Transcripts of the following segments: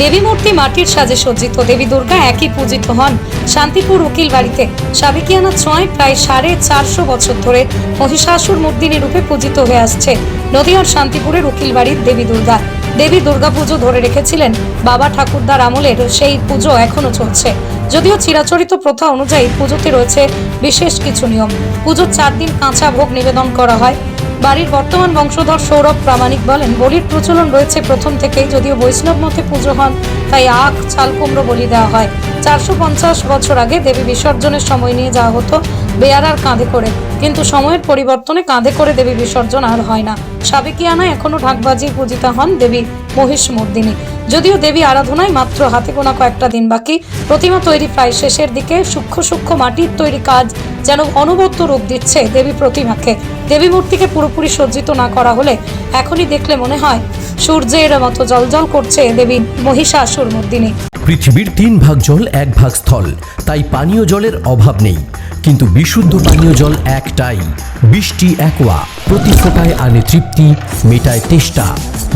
দেবী মূর্তি মাটির সাজে সজ্জিত। দেবী দুর্গা একই পূজিত হন। শান্তিপুর উকিল বাড়িতে সাবেকিয়ানা ছয় প্রায় সাড়ে চারশো বছর ধরে মহিষাসুর মূর্তিনী রূপে পূজিত হয়ে আসছে নদীয়ার শান্তিপুরের উকিল বাড়ির দেবী দুর্গা। দেবী দুর্গা পুজো ধরে রেখেছিলেন। বাবা ঠাকুরদার আমলের সেই পুজো এখনও চলছে। যদিও চিরাচরিত প্রথা অনুযায়ী পুজোতে রয়েছে বিশেষ কিছু নিয়ম। পুজোর চার দিন কাঁচা ভোগ নিবেদন করা হয়। বাড়ির বর্তমান বংশধর সৌরভ প্রামাণিক বলেন, বলির প্রচলন রয়েছে প্রথম থেকেই, যদিও বৈষ্ণব মতে পুজো হন, তাই আখ চাল কুমড়ো বলি দেওয়া হয়। চারশো পঞ্চাশ বছর আগে দেবী বিসর্জনের সময় নিয়ে যাওয়া হতো বেয়ারার কাঁধে করে। কিন্তু সময়ের পরিবর্তনে কাঁধে করে দেবী বিসর্জন আর হয় না। সাবেকিয়ানায় এখনও ঢাকবাজি পূজিতা হন দেবী মহিষ মর্দিনী যদিও দেবী আরাধনায় মাত্র হাতে গোনা কয়েকটা দিন বাকি, প্রতিমা তৈরি প্রায় শেষের দিকে সূক্ষ্ম সূক্ষ্ম মাটির তৈরি কাজ যেন অনবদ্য রূপ দিচ্ছে দেবী প্রতিমাকে। দেবী মূর্তিকে পুরোপুরি সজ্জিত না করা হলে এখনই দেখলে মনে হয় সূর্যের মতো জলজল করছে দেবী মহিষাসুর মর্দিনী পৃথিবীর তিন ভাগ জল এক ভাগ স্থল তাই পানীয় জলের অভাব নেই। কিন্তু বিশুদ্ধ পানীয় জল একটাই বৃষ্টি একোয়া প্রতি ফোটায় আনে তৃপ্তি মেটায় তেষ্টা।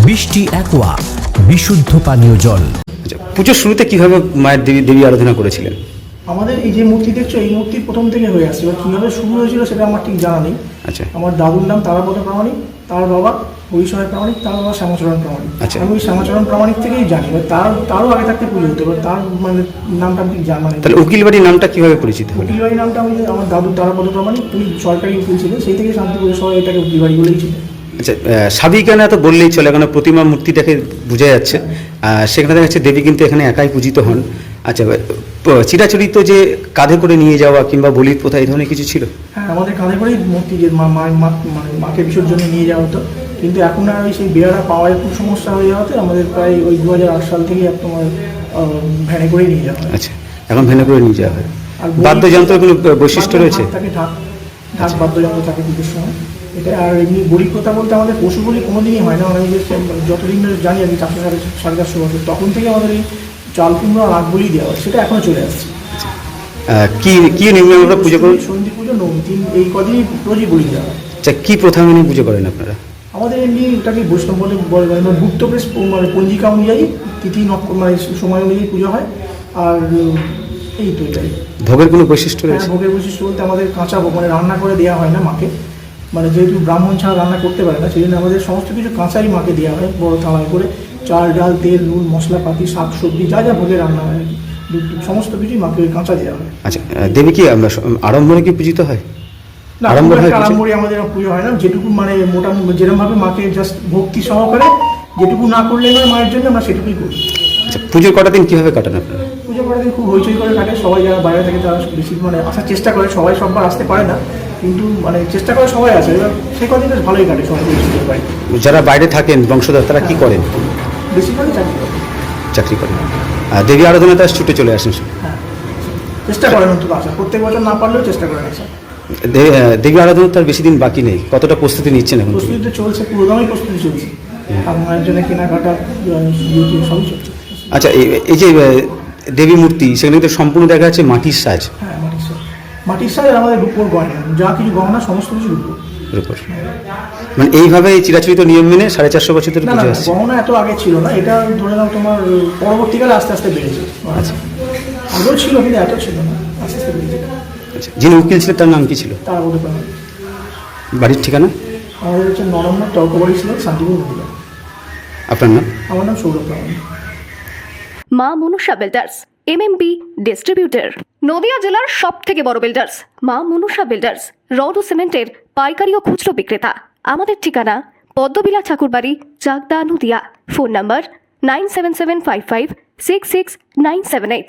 বৃষ্টি একোয়া বিশুদ্ধ পানীয় জল। আচ্ছা পুজোর শুরুতে কীভাবে মায়ের দেবী দেবী আরাধনা করেছিলেন? আমাদের এই যে মূর্তি দেখছ এই মূর্তি প্রথম থেকে হয়ে আসছে। এবার কীভাবে শুরু হয়েছিল সেটা আমার ঠিক জানা নেই। আচ্ছা। আমার দাদুর নাম তারাপদ প্রামাণিক তার বাবা হরিশয় প্রামাণিক তার বাবা শ্যামাচরণ প্রামাণিক। আচ্ছা। আমি ওই শ্যামাচরণ প্রামাণিক থেকেই জানি এবার তার তারও আগে থাকতে পুজো হতো এবার তার মানে নামটা আমি ঠিক জানা নেই তাহলে উকিল বাড়ির নামটা কীভাবে পরিচিত হলো? উকিলবাড়ি নামটা আমি আমার দাদুর তারাপদ প্রামাণিক উনি সরকারি উকিল ছিলেন সেই থেকে শান্তিপুরের সবাই এটাকে উকিলবাড়ি বলেই ছিল। আচ্ছা সাবিকানা তো বললেই চলে কারণ প্রতিমা মূর্তিটাকে বোঝা যাচ্ছে। সেখানে দেখা যাচ্ছে দেবী কিন্তু এখানে একাই পূজিত হন। আচ্ছা চিরাচরিত যে কাঁধে করে নিয়ে যাওয়া কিংবা বলির প্রথা এই ধরনের কিছু ছিল? হ্যাঁ আমাদের কাঁধে করেই মূর্তি মানে মাকে বিসর্জনে নিয়ে যাওয়া হতো। কিন্তু এখন আর ওই সেই বেড়া পাওয়ায় খুব সমস্যা হয়ে যাওয়াতে আমাদের প্রায় ওই দু হাজার আট সাল থেকে তোমার ভ্যানে করেই নিয়ে যাওয়া হয়। আচ্ছা এখন ভেনে করে নিয়ে যাওয়া হয়। বাদ্যযন্ত্রের কোনো বৈশিষ্ট্য রয়েছে? থাকে ঢাক ঢাক বাদ্যযন্ত্র থাকে পুজোর সময়। এটা আর এমনি বলি কথা বলতে আমাদের পশু বলি কোনোদিনই হয় না। মানে যে যতদিন ধরে জানি কি চারশো সাড়ে সাড়ে চারশো বছর তখন থেকে আমাদের এই চাল কুমড়ো আর বলি দেওয়া হয়। সেটা এখনও চলে আসছে। আহ, কি কি নিয়মে আমরা পুজো করি? সন্ধি পুজো নৌ তিন এই কদিনই রোজই বলি দেওয়া হয়। আচ্ছা কি প্রথা মেনে পুজো করেন আপনারা? আমাদের এমনি এটাকে বৈষ্ণব বলে বলে যায়। মানে গুপ্ত প্রেস মানে পঞ্জিকা অনুযায়ী তিথি নক্ষ মানে সময় অনুযায়ী পুজো হয়। আর এই তো এটাই। ভোগের কোনো বৈশিষ্ট্য হ্যাঁ রয়েছে? ভোগের বৈশিষ্ট্য বলতে আমাদের কাঁচা ভোগ মানে রান্না করে দেওয়া হয় না মাকে। মানে যেহেতু ব্রাহ্মণ ছাড়া রান্না করতে পারে না সেই জন্য আমাদের সমস্ত কিছু কাঁচাই মাকে দেওয়া হয়। বড় থালায় করে চাল ডাল তেল নুন মশলাপাতি শাক সবজি যা যা ভোগে রান্না হয় সমস্ত কিছুই মাকে ওই কাঁচা দেওয়া হয়। আচ্ছা দেবী কি আমরা আড়ম্বরে কি পূজিত হয়? খুব হয় আমাদের পুজো হয় না যেটুকু মানে মোটামুটি যেরকমভাবে মাকে জাস্ট ভক্তি সহকারে যেটুকু না করলে নয় মায়ের জন্য আমরা সেটুকুই করি। আচ্ছা পুজোর কটা দিন কীভাবে কাটান আপনারা? পুজো করার দিন খুব হইচই করে কাটে সবাই যারা বাইরে থেকে তারা বেশি মানে আসার চেষ্টা করে সবাই সববার আসতে পারে না কিন্তু মানে চেষ্টা করে সবাই আসে এবার সে কদিন বেশ ভালোই কাটে সবাই যারা বাইরে থাকেন বংশধর তারা কি করেন? বেসিক্যালি চাকরি করে চাকরি করেন। আর দেবী আরাধনা তার ছুটে চলে আসেন। হ্যাঁ চেষ্টা করেন অন্তত আসা প্রত্যেক বছর না পারলেও চেষ্টা করেন আসা দে- আহ, দেবী তার বেশি দিন বাকি নেই। কতটা প্রস্তুতি নিচ্ছেন এখন? প্রস্তুতি চলছে পুরোদমই প্রস্তুতি চলছে। জন্য কেনাকাটা সবই চলছে। আচ্ছা এই- যে দেবী মূর্তি সেখানে তো সম্পূর্ণ দেখা যাচ্ছে মাটির সাজ। হ্যাঁ মাটির সাজ। মাটির সাজ আমাদের রূপোর গয়না যা কিছু গহনা সমস্ত কিছু রূপোর। এর মানে এইভাবে চিরাচরিত নিয়ম মেনে সাড়ে চারশো বছর ধরে পুজো আসছে? গহনা এত আগে ছিল না এটা ধরে নাও তোমার পরবর্তীকালে আস্তে আস্তে বেড়েছে। আচ্ছা। আগেও ছিল কিন্তু এত ছিল না আস্তে আস্তে বেড়েছে। আচ্ছা যিনি উকিল ছিলেন তার নাম কি ছিল? তার বলতে পারেন বাড়ির ঠিকানা? আমাদের হচ্ছে নরম্বর ছিল শান্তিপুর মহিলা আপনার নাম? আমার নাম সৌরভ মা Manusha builders MMB distributor. Nadia জেলার সব থেকে বড় বিল্ডার্স মা মনুষা বিল্ডার্স রড ও সিমেন্টের পাইকারি ও খুচরো বিক্রেতা। আমাদের ঠিকানা Padmabila Thakurbari Chakdah Nadia. Phone number nine seven seven five five six six nine seven eight.